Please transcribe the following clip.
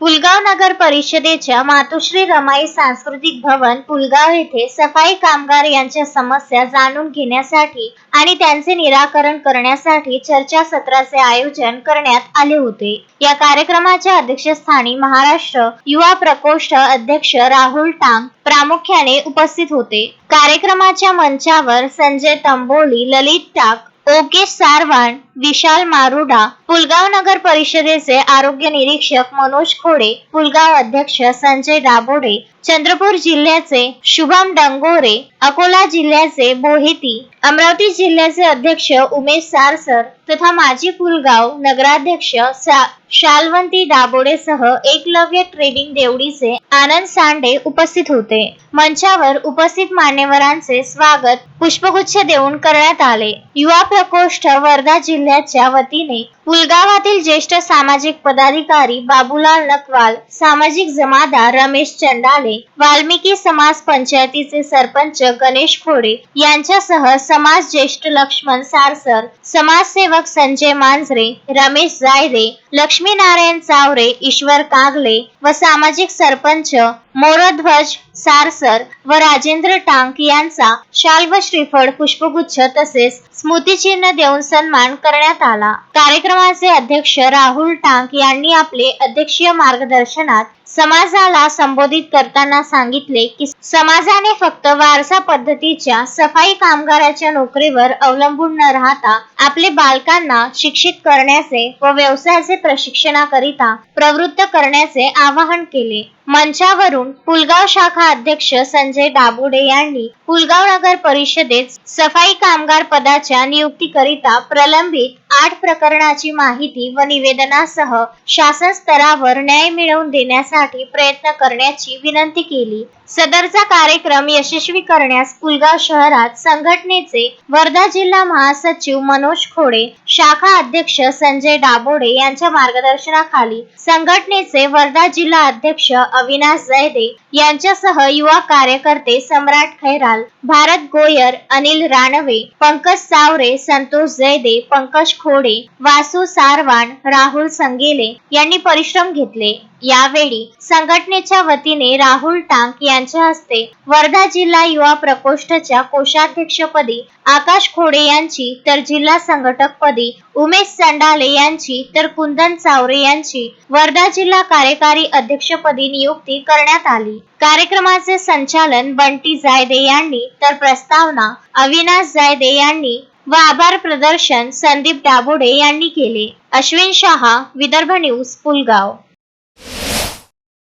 पुलगाव नगर परिषदेच्या मातोश्री रमाई सांस्कृतिक भवन पुलगाव येथे सफाई कामगार यांच्या समस्या जाणून घेण्यासाठी आणि त्यांचे निराकरण करण्यासाठी चर्चासत्राचे आयोजन करण्यात आले होते. या कार्यक्रमाच्या अध्यक्षस्थानी महाराष्ट्र युवा प्रकोष्ठ अध्यक्ष राहुल टांग प्रामुख्याने उपस्थित होते. कार्यक्रमाच्या मंचावर संजय तंबोली ललित टाक ओके सारवाण विशाल मारुडा पुलगाव नगर परिषदेचे आरोग्य निरीक्षक मनोज खोडे पुलगाव अध्यक्ष संजय दाबोडे चंद्रपूर जिल्ह्याचे शुभम डंगोरे अकोला जिल्ह्याचे बोहेती अमरावती जिल्ह्याचे अध्यक्ष उमेश सारसर तथा माजी पुलगाव नगराध्यक्ष सा शालवंती दाबोडेसह एकलव्य ट्रेडिंग देवडीचे आनंद सांडे उपस्थित होते. मंचावर उपस्थित मान्यवरांचे स्वागत पुष्पगुच्छ देऊन करण्यात आले. युवा प्रकोष्ठ वर्धा जिल्ह्याच्या वतीने पुलगावातील ज्येष्ठ सामाजिक पदाधिकारी बाबूलाल नकवाल सामाजिक जमादार रमेश चंडाले वाल्मिकी समाज पंचायतीचे सरपंच गणेश खोडे यांच्यासह समाज ज्येष्ठ लक्ष्मण सारसर समाजसेवक संजय मांजरे रमेश जायदे लक्ष्मीनारायण चावरे ईश्वर कागले व सामाजिक सरपंच मोरध्वज सारसर व राजेंद्र टांक यांचा शाल व श्रीफळ पुष्पगुच्छ तसेच स्मृतिचिन्ह देऊन सन्मान करण्यात आला. कार्यक्रमाचे अध्यक्ष राहुल टांक यांनी आपले अध्यक्षीय मार्गदर्शनात समाजाला संबोधित करताना सांगितले की समाजाने फक्त वारसा पद्धतीच्या सफाई कामगाराच्या नोकरीवर अवलंबून न राहता आपले बालकांना शिक्षित करण्याचे व व्यवसायाचे प्रशिक्षणाकरिता प्रवृत्त करण्याचे आवाहन केले. मंचावरून पुलगाव शाखा अध्यक्ष संजय दाबोडे यांनी पुलगाव नगर परिषदेत सफाई कामगार पदाच्या नियुक्तीकरिता प्रलंबित आठ प्रकरणाची माहिती व निवेदनासह शासन स्तरावर न्याय मिळवून देण्यासाठी प्रयत्न करण्याची विनंती केली. सदरचा कार्यक्रम यशस्वी करण्यास पुलगाव शहरात संघटनेचे वर्धा जिल्हा महासचिव मनोज खोडे शाखा अध्यक्ष संजय दाबोडे यांच्या मार्गदर्शनाखाली संघटनेचे वर्धा जिल्हा अध्यक्ष अविनाश जयदे यांच्यासह युवा कार्यकर्ते सम्राट खैराल भारत गोयर अनिल रानवे पंकज सावरे संतोष जयदे पंकज खोडे वासू सारवान राहुल संगेले यांनी परिश्रम घेतले. यावेळी संघटनेच्या वतीने राहुल टांक यांच्या हस्ते वर्धा जिल्हा युवा प्रकोष्ठच्या कोषाध्यक्षपदी आकाश खोडे यांची तर जिल्हा संघटक पदी उमेश संडाले यांची तर कुंदन चावरे यांची वर्धा जिल्हा कार्यकारी अध्यक्षपदी नियुक्ती करण्यात आली. कार्यक्रमाचे संचालन बंटी जायदे यांनी तर प्रस्तावना अविनाश जायदे यांनी व आभार प्रदर्शन संदीप दाबोडे यांनी केले. अश्विन शहा विदर्भ न्यूज पुलगाव.